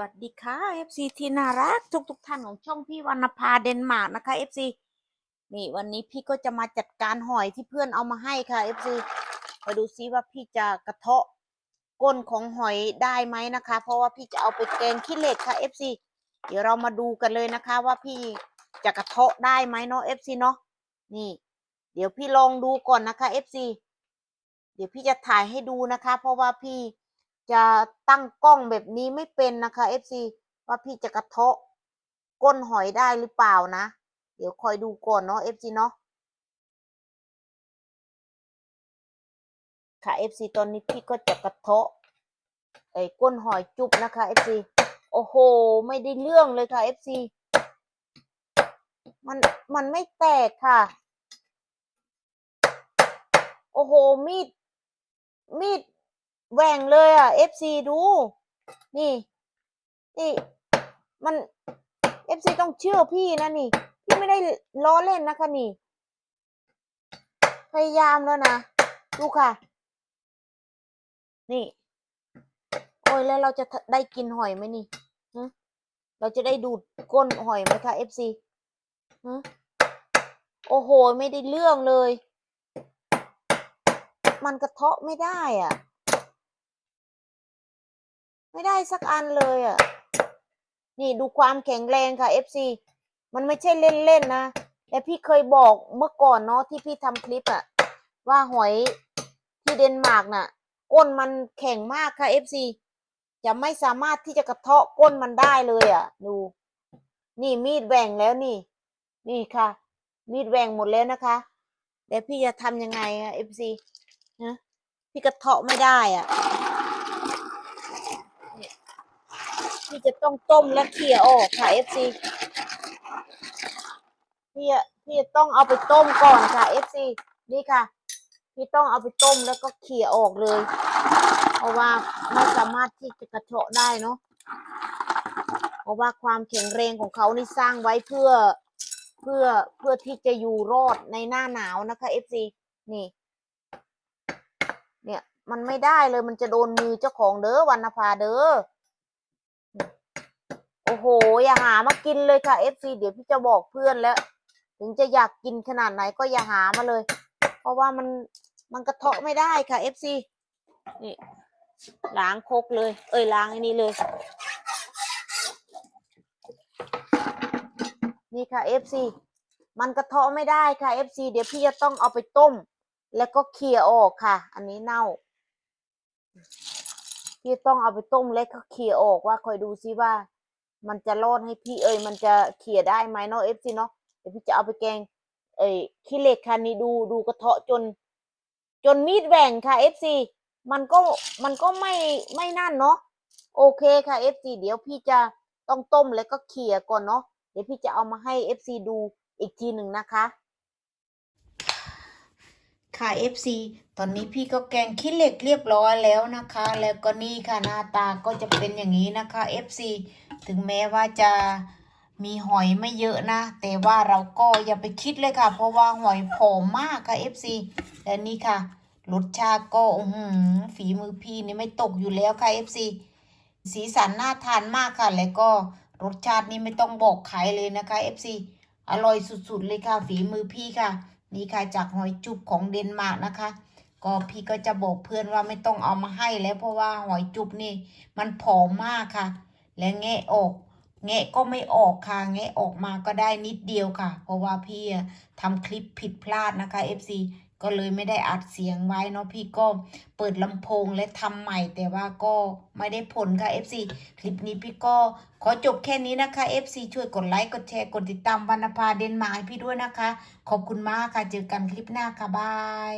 วัสดีค่ะ FC ที่น่ารักทุกทุกท่านของช่องพี่วรรณภาเดนมาร์กนะคะ FC นี่วันนี้พี่ก็จะมาจัดการหอยที่เพื่อนเอามาให้ค่ะ FC มาดูซิว่าพี่จะกระเทาะก้นของหอยได้ไหมนะคะ เพราะว่าพี่จะเอาไปแกงขี้เหล็กค่ะ FC เดี๋ยวเรามาดูกันเลยนะคะ ว่าพี่จะกระเทาะได้ไหมเนาะ FC เนาะนี่ เดี๋ยวพี่ลองดูก่อนนะคะ FC เดี๋ยวพี่จะถ่ายให้ดูนะคะ เพราะว่าพี่ จะตั้งกล้องแบบนี้ไม่เป็นนะคะ FC ว่าพี่จะกระเทาะก้นหอยได้หรือเปล่านะ เดี๋ยวคอยดูก่อนเนาะ FC เนาะค่ะ FC ตอนนี้พี่ก็จะกระเทาะไอ้ก้นหอยจุบนะคะ FC โอ้โห ไม่ได้เรื่องเลยค่ะ FC มันมันไม่แตกค่ะ โอ้โห มีด มีด แหว่งเลยอะ FC ดู นี่ นี่ มัน FC ต้องเชื่อพี่นะนี่ พี่ไม่ได้ล้อเล่นนะคะนี่ พยายามแล้วนะ ดูค่ะ นี่ โอ้ยแล้วเราจะได้กินหอยไหมนี่ฮะเราจะได้ดูดก้นหอยไหมคะ FC ฮะโอ้โห ไม่ได้เรื่องเลย มันกระเทาะไม่ได้อะ ไม่ได้สักอันเลยอะ นี่ดูความแข็งแรงค่ะ FC มันไม่ใช่เล่นๆนะแต่พี่เคยบอกเมื่อก่อนเนาะที่พี่ทำคลิปอะว่าหอยที่เดนมาร์กน่ะ ก้นมันแข็งมากค่ะ FC จะไม่สามารถที่จะกระเทาะก้นมันได้เลยอะ ดู นี่มีดแหว่งแล้วนี่ นี่ค่ะ มีดแหว่งหมดแล้วนะคะเดี๋ยวพี่จะทำยังไงอะ FC นะพี่กระเทาะไม่ได้อะ พี่จะต้องต้มและเขี่ยออกค่ะ FC พี่อะพี่จะต้องเอาไปต้มก่อนค่ะ FC นี่ค่ะพี่ต้องเอาไปต้มแล้วก็เขี่ยออกเลย เพราะว่าไม่สามารถที่จะกระเทาะได้เนาะเพราะว่าความแข็งแรงของเขานี่สร้างไว้เพื่อเพื่อเพื่อที่จะอยู่รอดในหน้าหนาวนะคะ FC นี่ เนี่ย มันไม่ได้เลยมันจะโดนมือเจ้าของเด้อวรรณภาเด้อ โอ้โห อย่าหามากินเลยค่ะ FC เดี๋ยวพี่จะบอกเพื่อนแล้ว ถึงจะอยากกินขนาดไหนก็อย่าหามาเลย เพราะว่ามันมันกระเทาะไม่ได้ค่ะ FC นี่ล้างครกเลย เอ้ยล้างอ้นี้เลย นี่ค่ะ FC มันกระเทาะไม่ได้ค่ะ FC เดี๋ยวพี่จะต้องเอาไปต้ม แล้วก็เคลียร์ออกค่ะ อันนี้เน่าพี่ต้องเอาไปต้มแล้วก็เคลียร์ออกว่าคอยดูซิว่า มันจะรอดให้พี่เอ้ยมันจะเคลียได้ไหมเนาะ FC เนาะเดี๋ยวพี่จะเอาไปแกง เอ้ยขี้เหล็กค่ะนี่ดูดูกระเทาะจน จนมีดแหว่งค่ะ FC มันก็มันก็ไม่ไม่นั่นเนาะโอเคค่ะ FC เดี๋ยวพี่จะต้องต้มแล้วก็เขี่ยก่อนเนาะเดี๋ยวพี่จะเอามาให้ FC ดูอีกทีหนึ่งนะคะค่ะ FC ตอนนี้พี่ก็แกงขี้เหล็กเรียบร้อยแล้วนะคะ แล้วก็นี่ค่ะหน้าตาก็จะเป็นอย่างนี้นะคะ FC ถึงแม้ว่าจะมีหอยไม่เยอะนะ แต่ว่าเราก็อย่าไปคิดเลยค่ะ เพราะว่าหอยผอมมากค่ะ FC และนี่ค่ะรสชาติก็หือฝีมือพี่นี่ไม่ตกอยู่แล้วค่ะ FC สีสันน่าทานมากค่ะ แล้วก็รสชาตินี่ไม่ต้องบอกใครเลยนะคะ FC อร่อยสุดๆเลยค่ะ ฝีมือพี่ค่ะ นี่ค่ะจากหอยจุบของเดนมาร์กนะคะ ก็พี่ก็จะบอกเพื่อนว่าไม่ต้องเอามาให้แล้วเพราะว่าหอยจุบนี่มันผอมมากค่ะ และแงะออก แงะก็ไม่ออกค่ะแงะออกมาก็ได้นิดเดียวค่ะ เพราะว่าพี่ทำคลิปผิดพลาดนะคะ FC ก็เลยไม่ได้อัดเสียงไว้เนาะพี่ก็เปิดลำโพงและทำใหม่ แต่ว่าก็ไม่ได้ผลค่ะ FC คลิปนี้พี่ก็ขอจบแค่นี้นะคะ FC ช่วยกดไลค์กดแชร์กดติดตามวรรณภาเดนมาร์กพี่ด้วยนะคะ ขอบคุณมากค่ะ เจอกันคลิปหน้าค่ะบาย